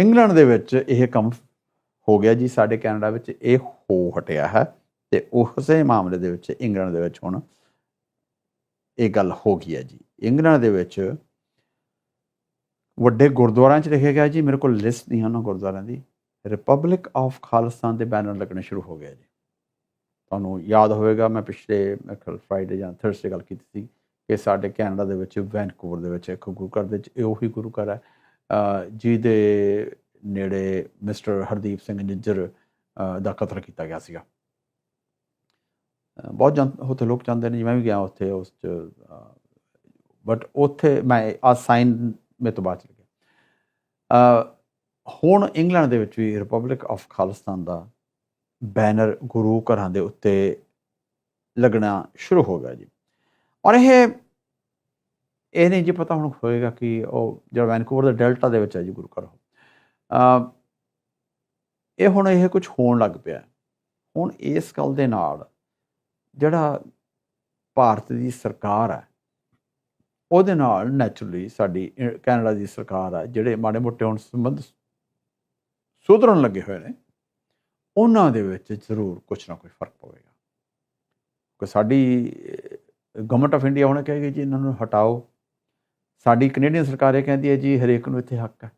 England ਦੇ ਵਿੱਚ ਇਹ ਕੰਮ ਹੋ ਗਿਆ ਜੀ, ਸਾਡੇ ਕੈਨੇਡਾ ਵਿੱਚ ਇਹ ਹੋ ਹਟਿਆ ਹੈ ਤੇ ਉਸੇ ਮਾਮਲੇ ਦੇ ਵਿੱਚ ਇੰਗਲੈਂਡ ਦੇ ਵਿੱਚ ਹੁਣ ਇਹ ਗੱਲ ਹੋ ਗਈ ਹੈ ਜੀ। ਇੰਗਲੈਂਡ ਦੇ ਵਿੱਚ ਵੱਡੇ ਗੁਰਦੁਆਰਿਆਂ 'ਚ ਲਿਖਿਆ ਗਿਆ ਜੀ, ਮੇਰੇ ਕੋਲ ਲਿਸਟ ਨਹੀਂ ਹੈ ਉਹਨਾਂ ਗੁਰਦੁਆਰਿਆਂ ਦੀ। ਰਿਪਬਲਿਕ ਆਫ ਖਾਲਿਸਤਾਨ ਦੇ ਬੈਨਰ ਲੱਗਣੇ ਸ਼ੁਰੂ ਹੋ ਗਏ ਜੀ। ਤੁਹਾਨੂੰ ਯਾਦ ਹੋਵੇਗਾ, ਮੈਂ ਪਿਛਲੇ, ਮੇਰੇ ਫਰਾਈਡੇ ਜਾਂ ਥਰਸਡੇ ਗੱਲ ਕੀਤੀ ਸੀ ਕਿ ਸਾਡੇ ਕੈਨੇਡਾ ਦੇ ਵਿੱਚ ਵੈਨਕੂਵਰ ਦੇ ਵਿੱਚ ਇੱਕ ਗੁਰੂ ਘਰ ਦੇ ਵਿੱਚ ਇਹ ਉਹੀ ਗੁਰੂ ਘਰ ਹੈ। ਅ, ਜਿਹਦੇ ਨੇੜੇ ਮਿਸਟਰ ਹਰਦੀਪ ਸਿੰਘ ਨਿੱਜਰ ਦਾ ਕਤਲ ਕੀਤਾ ਗਿਆ ਸੀਗਾ। ਬਹੁਤ ਜਨ ਉੱਥੇ ਲੋਕ ਜਾਂਦੇ ਨੇ ਜੀ, ਮੈਂ ਵੀ ਗਿਆ ਉੱਥੇ ਉਸ ਚ ਬਟ ਉੱਥੇ ਮੈਂ ਆ ਸਾਈਨ ਮੇਰੇ ਤੋਂ ਬਾਅਦ ਚ ਗਿਆ ਹੁਣ ਇੰਗਲੈਂਡ ਦੇ ਵਿੱਚ ਵੀ ਰਿਪਬਲਿਕ ਆਫ ਖਾਲਿਸਤਾਨ ਦਾ ਬੈਨਰ ਗੁਰੂ ਘਰਾਂ ਦੇ ਉੱਤੇ ਲੱਗਣਾ ਸ਼ੁਰੂ ਹੋ ਗਿਆ ਜੀ। ਔਰ ਇਹ ਇਹ ਨਹੀਂ ਜੀ ਪਤਾ ਹੁਣ ਹੋਏਗਾ ਕਿ ਉਹ ਜਿਹੜਾ ਵੈਨਕੂਵਰ ਦੇ ਡੈਲਟਾ ਦੇ ਵਿੱਚ ਹੈ ਜੀ ਗੁਰੂ ਘਰ ਉਹ। ਇਹ ਹੁਣ ਇਹ ਕੁਝ ਹੋਣ ਲੱਗ ਪਿਆ। ਹੁਣ ਇਸ ਗੱਲ ਦੇ ਨਾਲ ਜਿਹੜਾ ਭਾਰਤ ਦੀ ਸਰਕਾਰ ਹੈ, ਉਹਦੇ ਨਾਲ ਨੈਚੁਰਲੀ ਸਾਡੀ ਕੈਨੇਡਾ ਦੀ ਸਰਕਾਰ ਹੈ, ਜਿਹੜੇ ਮਾੜੇ ਮੋਟੇ ਹੁਣ ਸੰਬੰਧ ਸੁਧਰਨ ਲੱਗੇ ਹੋਏ ਨੇ, ਉਹਨਾਂ ਦੇ ਵਿੱਚ ਜ਼ਰੂਰ ਕੁਝ ਨਾ ਕੁਝ ਫ਼ਰਕ ਪਵੇਗਾ। ਕਿ ਸਾਡੀ ਗਵਰਨਮੈਂਟ ਆਫ ਇੰਡੀਆ ਹੁਣ ਕਹੇਗੀ ਜੀ, ਇਹਨਾਂ ਨੂੰ ਹਟਾਓ। ਸਾਡੀ ਕੈਨੇਡੀਅਨ ਸਰਕਾਰ ਇਹ ਕਹਿੰਦੀ ਹੈ ਜੀ ਹਰੇਕ ਨੂੰ ਇੱਥੇ ਹੱਕ ਹੈ।